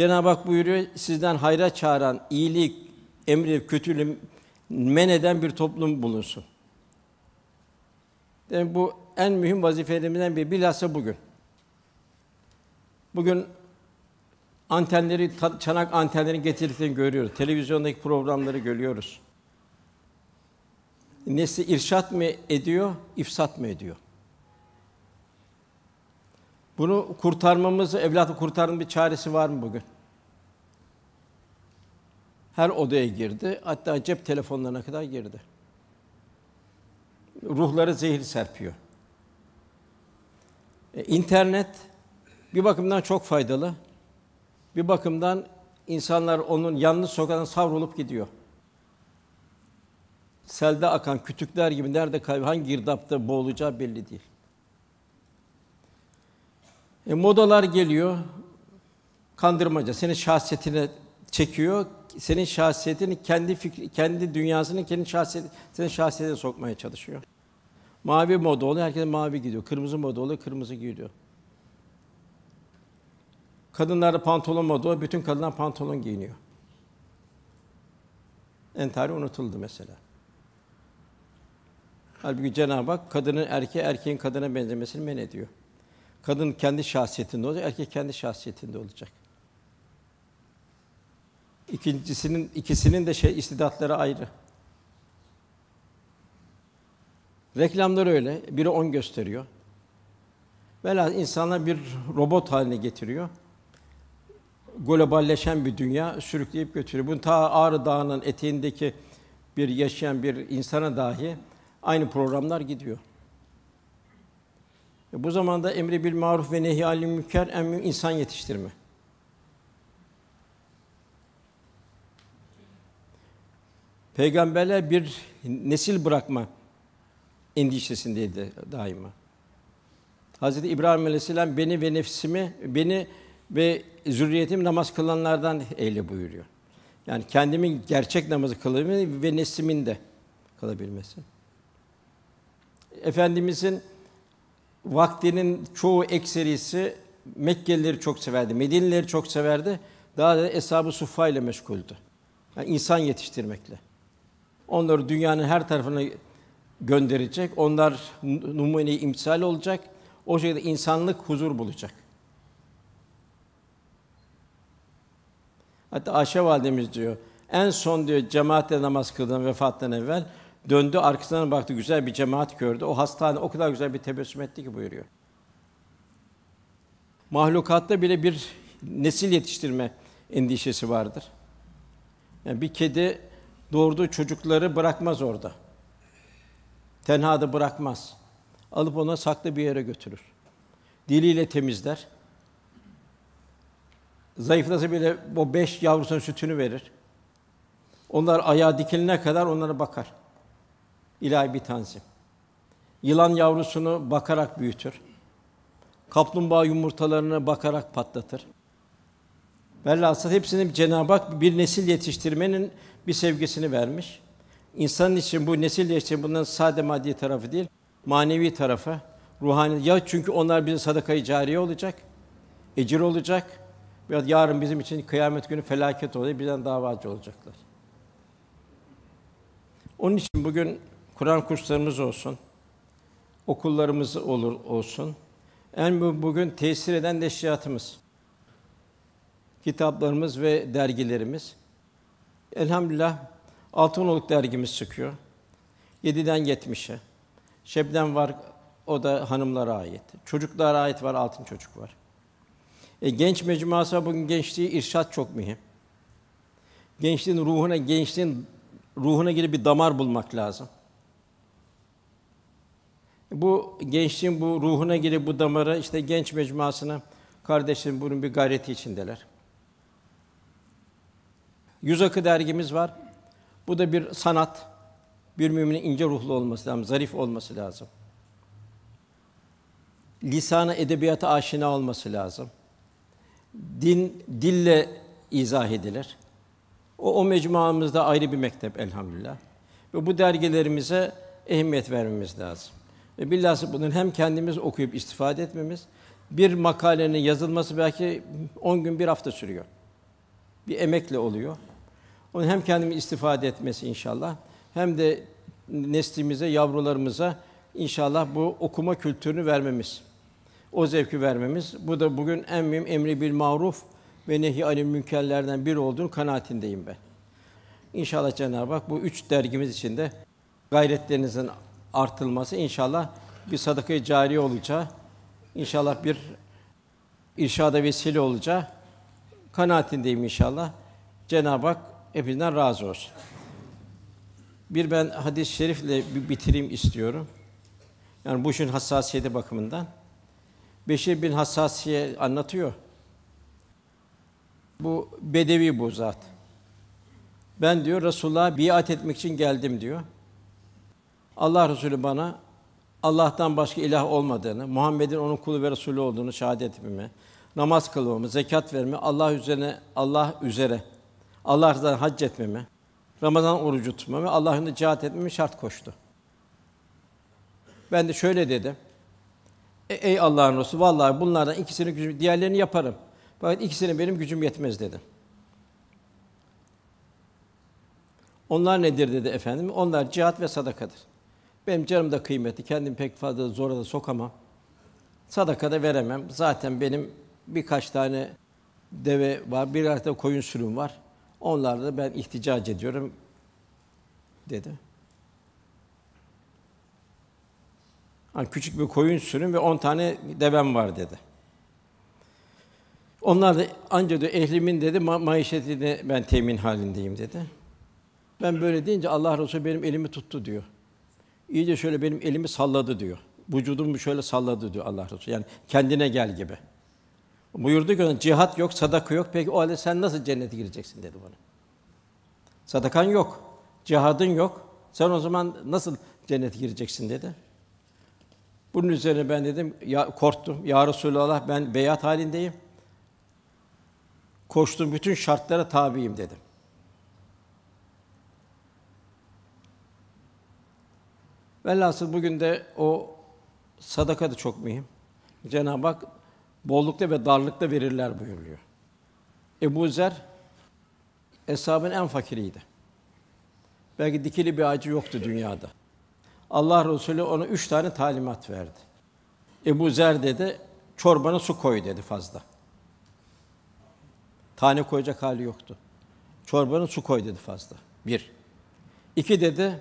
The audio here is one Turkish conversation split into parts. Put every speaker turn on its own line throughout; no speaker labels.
Cenab-ı Hak buyuruyor, sizden hayra çağıran, iyilik, emri, kötülüğü men eden bir toplum bulunsun. Yani bu en mühim vazifelerimizden biri. Bilhassa bugün. Bugün antenleri, çanak antenlerini getirdiklerini görüyoruz. Televizyondaki programları görüyoruz. Nesli irşat mı ediyor, ifsat mı ediyor? Bunu kurtarmamızı, evlatı kurtarmanın bir çaresi var mı bugün? Her odaya girdi, hatta cep telefonlarına kadar girdi. Ruhları zehir serpiyor. E, internet bir bakımdan çok faydalı. Bir bakımdan insanlar onun yanlış sokaktan savrulup gidiyor. Selde akan kütükler gibi nerede kayb hangi girdapta boğulacağı belli değil. E, modalar geliyor, kandırmaca, senin şahsiyetine çekiyor, senin şahsiyetini kendi fikri, kendi dünyasını kendi şahsiyet, senin şahsiyetine sokmaya çalışıyor. Mavi moda oluyor, herkes mavi gidiyor. Kırmızı moda oluyor, kırmızı giyiyor. Kadınlarda pantolon moda oluyor, bütün kadınlar pantolon giyiniyor. Entari unutuldu mesela. Halbuki Cenab-ı Hak kadının erkeğe, erkeğin kadına benzemesini men ediyor. Kadın kendi şahsiyetinde olacak, erkek kendi şahsiyetinde olacak. İkincisinin ikisinin de şey istidatları ayrı. Reklamlar öyle. Biri on gösteriyor. Velhâsıl insanlar bir robot haline getiriyor. Globalleşen bir dünya sürükleyip götürüyor. Bunu ta Ağrı Dağı'nın eteğindeki bir yaşayan bir insana dahi aynı programlar gidiyor. E bu zamanda emri bil maruf ve nehy münker en insan yetiştirme. Peygamberler bir nesil bırakma endişesindeydi daima. Hazreti İbrahim Aleyhisselam beni ve nefsimi, beni ve zürriyetimi namaz kılanlardan eyle buyuruyor. Yani kendimin gerçek namazı kılabilmesi ve neslimin de kılabilmesi. Efendimizin vaktinin çoğu ekserisi Mekkelileri çok severdi, Medinelileri çok severdi. Daha da eshab-ı suffa ile meşguldü. Yani insan yetiştirmekle. Onları dünyanın her tarafına gönderecek. Onlar numune imtisal olacak. O şekilde insanlık huzur bulacak. Hatta Ayşe validemiz diyor, en son diyor cemaatle namaz kıldım vefattan evvel döndü arkasından baktı güzel bir cemaat gördü. O hastane o kadar güzel bir tebessüm etti ki buyuruyor. Mahlukatta bile bir nesil yetiştirme endişesi vardır. Yani bir kedi doğurduğu çocukları bırakmaz orada. Tenhada bırakmaz. Alıp ona saklı bir yere götürür. Diliyle temizler. Zayıflasa bile o beş yavrusunun sütünü verir. Onlar ayağa dikilene kadar onlara bakar. İlahi bir tanzim. Yılan yavrusunu bakarak büyütür. Kaplumbağa yumurtalarını bakarak patlatır. Velhasıl hepsinin Cenab-ı Hak bir nesil yetiştirmenin bir sevgisini vermiş. İnsan için bu nesil yetiştirme bundan sade maddi tarafı değil, manevi tarafı, ruhani. Ya çünkü onlar bize sadakayı cariye olacak, ecir olacak. Ve yarın bizim için kıyamet günü felaket olacak, bizden davacı olacaklar. Onun için bugün Kur'an kurslarımız olsun, okullarımız olur olsun. En bugün tesir eden neşriyatımız, kitaplarımız ve dergilerimiz. Elhamdülillah Altınoluk dergimiz çıkıyor. 7'den 70'e. Şebnem var, o da hanımlara ait. Çocuklara ait var, altın çocuk var. E, genç mecmuası bugün gençliği irşat çok mühim. Gençliğin ruhuna, gençliğin ruhuna girip bir damar bulmak lazım. Bu gençliğin bu ruhuna girip bu damara işte genç mecmuasına kardeşlerim bunun bir gayreti içindeler. Yüz Akı dergimiz var. Bu da bir sanat. Bir müminin ince ruhlu olması lazım, zarif olması lazım. Lisanı edebiyata aşina olması lazım. Din dille izah edilir. O o mecmuamızda ayrı bir mektep elhamdülillah. Ve bu dergilerimize ehemmiyet vermemiz lazım. Ve bilhassa bunun hem kendimiz okuyup istifade etmemiz, bir makalenin yazılması belki 10 gün, bir hafta sürüyor. bir emekle oluyor. Onu hem kendimiz istifade etmesi inşallah hem de neslimize, yavrularımıza inşallah bu okuma kültürünü vermemiz. O zevki vermemiz. Bu da bugün en mühim emri bil maruf ve nehi anil münkerlerden biri olduğunu kanaatindeyim ben. İnşallah Cenab-ı Hak bu üç dergimiz içinde gayretlerinizin artılması inşallah bir sadaka-i olacağı, inşallah bir irşada vesile olacağı kanaatindeyim inşallah. Cenab-ı Hak hepinizden razı olsun. Bir ben hadis-i şerifle bir bitireyim istiyorum. Yani bu işin hassasiyeti bakımından. Beşir bin Hassasiye anlatıyor. Bu bedevi bu zat. Ben diyor Resulullah'a biat etmek için geldim diyor. Allah Resulü bana Allah'tan başka ilah olmadığını, Muhammed'in onun kulu ve resulü olduğunu şahadet etmemi, namaz kılmamı, zekat vermemi, Allah üzerine Allah üzere Allah rızasına hac etmemi, Ramazan orucu tutmamı, Allah'ın cihat etmemi şart koştu. Ben de şöyle dedim. E, ey Allah'ın Resulü, vallahi bunlardan ikisini gücüm, diğerlerini yaparım. Fakat ikisini benim gücüm yetmez dedim. Onlar nedir dedi efendim? Onlar cihat ve sadakadır. Benim canım da kıymetli, kendim pek fazla zora da sokamam. Sadaka da veremem. Zaten benim birkaç tane deve var, bir tane koyun sürüm var. Onlarla da ben ihticac ediyorum dedi. Yani küçük bir koyun sürüm ve on tane devem var dedi. Onlar da ancak diyor, ehlimin dedi ma- maişetini ben temin halindeyim dedi. Ben böyle deyince Allah Resulü benim elimi tuttu diyor. İyice şöyle benim elimi salladı diyor. Vücudumu şöyle salladı diyor Allah Resulü. Yani kendine gel gibi. Buyurdu ki cihat yok, sadaka yok. Peki o halde sen nasıl cennete gireceksin dedi bana. Sadakan yok, cihadın yok. Sen o zaman nasıl cennete gireceksin dedi. Bunun üzerine ben dedim, ya korktum. Ya Resulallah ben beyat halindeyim. Koştum bütün şartlara tabiyim dedim. Velhasıl bugün de o sadaka da çok mühim. Cenab-ı Hak bollukta ve darlıkta verirler buyuruyor. Ebu Zer eshabın en fakiriydi. Belki dikili bir ağacı yoktu dünyada. Allah Resulü ona üç tane talimat verdi. Ebu Zer dedi, çorbana su koy dedi fazla. Tane koyacak hali yoktu. Çorbanı su koy dedi fazla. Bir. İki dedi,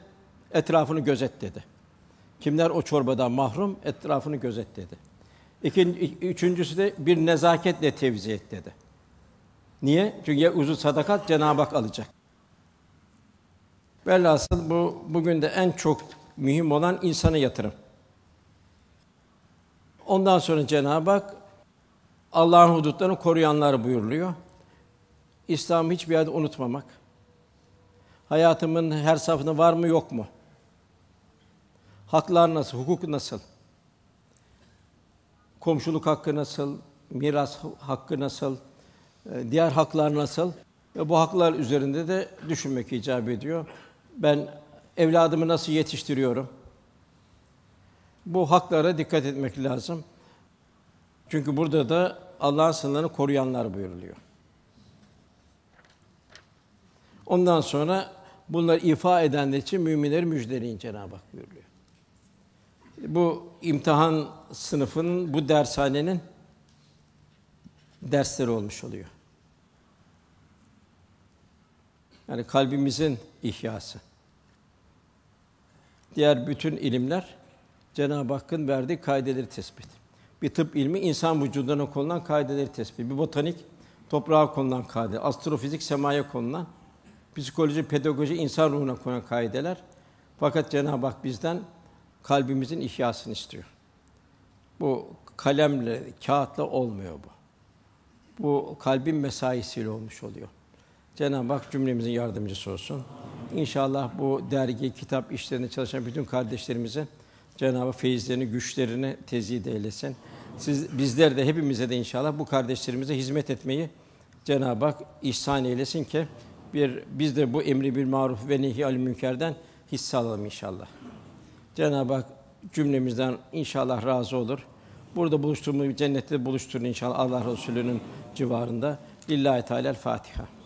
etrafını gözet dedi. Kimler o çorbadan mahrum, etrafını gözet dedi. İkinci, üçüncüsü de bir nezaketle tevzi et dedi. Niye? Çünkü uzun sadakat Cenab-ı Hak alacak. Velhasıl bu bugün de en çok mühim olan insana yatırım. Ondan sonra Cenab-ı Hak Allah'ın hudutlarını koruyanlar buyuruluyor. İslam'ı hiçbir yerde unutmamak. Hayatımın her safında var mı yok mu? Haklar nasıl, hukuk nasıl? Komşuluk hakkı nasıl, miras hakkı nasıl, e, diğer haklar nasıl? Ve bu haklar üzerinde de düşünmek icap ediyor. Ben evladımı nasıl yetiştiriyorum? Bu haklara dikkat etmek lazım. Çünkü burada da Allah'ın sınırlarını koruyanlar buyuruluyor. Ondan sonra bunları ifa edenler için müminleri müjdeleyin Cenab-ı Hak buyuruyor. Bu imtihan sınıfının, bu dershanenin dersleri olmuş oluyor. Yani kalbimizin ihyası. Diğer bütün ilimler Cenab-ı Hakk'ın verdiği kaideleri tespit. Bir tıp ilmi insan vücuduna konulan kaideleri tespit. Bir botanik toprağa konulan kaide, astrofizik semaya konulan, psikoloji, pedagoji insan ruhuna konulan kaideler. Fakat Cenab-ı Hak bizden kalbimizin ihyasını istiyor. Bu kalemle, kağıtla olmuyor bu. Bu kalbin mesaisiyle olmuş oluyor. Cenab-ı Hak cümlemizin yardımcısı olsun. İnşallah bu dergi, kitap işlerinde çalışan bütün kardeşlerimize Cenab-ı Hak feyizlerini, güçlerini tezid eylesin. Siz bizler de hepimize de inşallah bu kardeşlerimize hizmet etmeyi Cenab-ı Hak ihsan eylesin ki bir biz de bu emri bil maruf ve nehi anil münkerden hisse alalım inşallah. Cenab-ı Hak cümlemizden inşallah razı olur. Burada buluştuğumuz cennette buluşturun inşallah Allah Resulü'nün civarında. Lillahi Teala Fatiha.